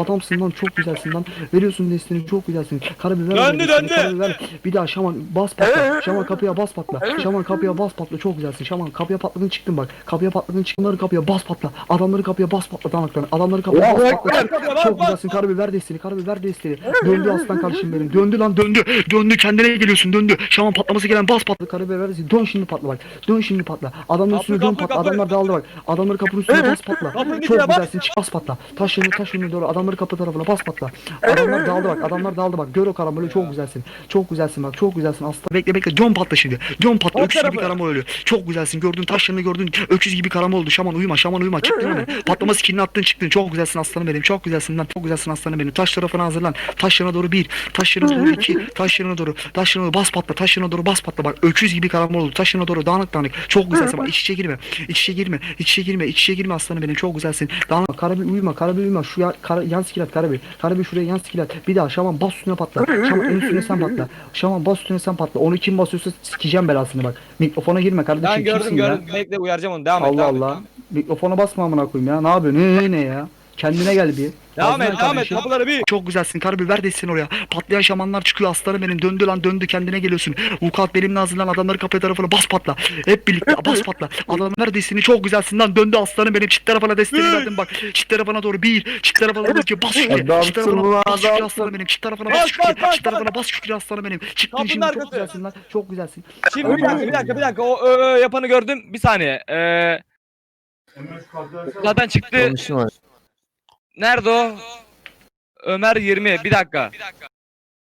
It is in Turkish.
Adamsın lan çok güzelsin lan. Veriyorsun desteğini çok güzelsin. Karabiber Döndü, ver, döndü. Karabiber. Bir daha şaman bas patla. Şaman kapıya bas patla. Şaman kapıya bas patla. Çok güzelsin. Şaman kapıya patladın çıktın bak. Kapıya patladın çıkınları kapıya bas patla. Adamları kapıya bas patla danaklarını. Adamları kapıya bas patla. Çok güzelsin. Karabiber desteğini. Karabiber desteğini. Döndü aslan kardeşim benim. Döndü lan döndü. Döndü kendine geliyorsun döndü. Şaman patlaması gelen bas patla. Karabiber desteği. Dön şimdi patla bak. Dön şimdi patla. Adamın Kapı, üstüne dön patla. Adamlar dağıldı bak. Adamları kapının üstüne bas patla. Çok güzelsin. Çık bas patla. Taş yönü taş yönüne doğru. Adamları kapı tarafına bas patla. Adamlar dağıldı bak. Adamlar dağıldı bak. Gör o karambolü çok güzelsin. Çok güzelsin bak. Çok güzelsin aslan. Bekle bekle. Dön patla şimdi. Dön patla. Öküz gibi karamol ölüyor. Çok güzelsin. Gördün taşlarını gördün. Öküz gibi karamol oldu. Şaman uyuma. Şaman uyuma. Çıktın hemen. Patlama skillini attın çıktın. Çok güzelsin aslanım benim. Çok güzelsin lan. Çok güzelsin aslanım benim. Taş tarafına hazırlan. Taşlarına doğru bir. Taşlarına doğru iki. Taşlarına doğru. Taşlarına doğru bas patla. Taşlarına doğru bas patla. Bak öküz gibi karamol oldu. Taşlarına doğru dağınık dağınık. Çok güzelsin. Bak iç içe girme. İç içe girme. İç içe girme. İç içe girme aslanım benim. Çok güzelsin. Dağınık. Karabi uyuma. Karabi uyuma. Şu ya, kara, yan skill at Karabi. Karabi şuraya yan skill at. Bir daha şaman bas üstüne patla. Şaman en üstüne sen patla. Şaman bas üstüne sen patla. Onu kim basıyorsa sikeceğim belasını bak. Mikrofona girme kardeşim. Ben gördüm kimsin ya? gördüm. Bekle uyaracağım onu. Devam. Allah et, Allah. et. Mikrofona basma amına koyayım ya. Ne yapıyorsun? Ne ne ya? Kendine gel bir. Devam et devam et. Kapıları bir. Çok güzelsin karabiber desin oraya. Patlayan şamanlar çıkıyor aslanım benim. Döndü lan döndü kendine geliyorsun. Vukuat benimle hazırlan adamları kapı tarafına bas patla. Hep birlikte bas patla. Adamlar desini çok güzelsin lan döndü aslanım benim. Çift tarafına desteğini verdim bak. Çift tarafına doğru bir. Çift tarafına doğru iki. Bas şükür. Çift Adamsın tarafına bas şükür aslanım benim. Çift tarafına Bas, şükür. Çift tarafına bas şükür aslanım benim. Çıktın şimdi çok güzelsin lan. Çok güzelsin. Şimdi bir dakika bir dakika bir dakika. O ö, ö, yapanı gördüm. Bir saniye. Ee, zaten çıktı. Konuşma. Nerede o? Ömer 20. Bir dakika.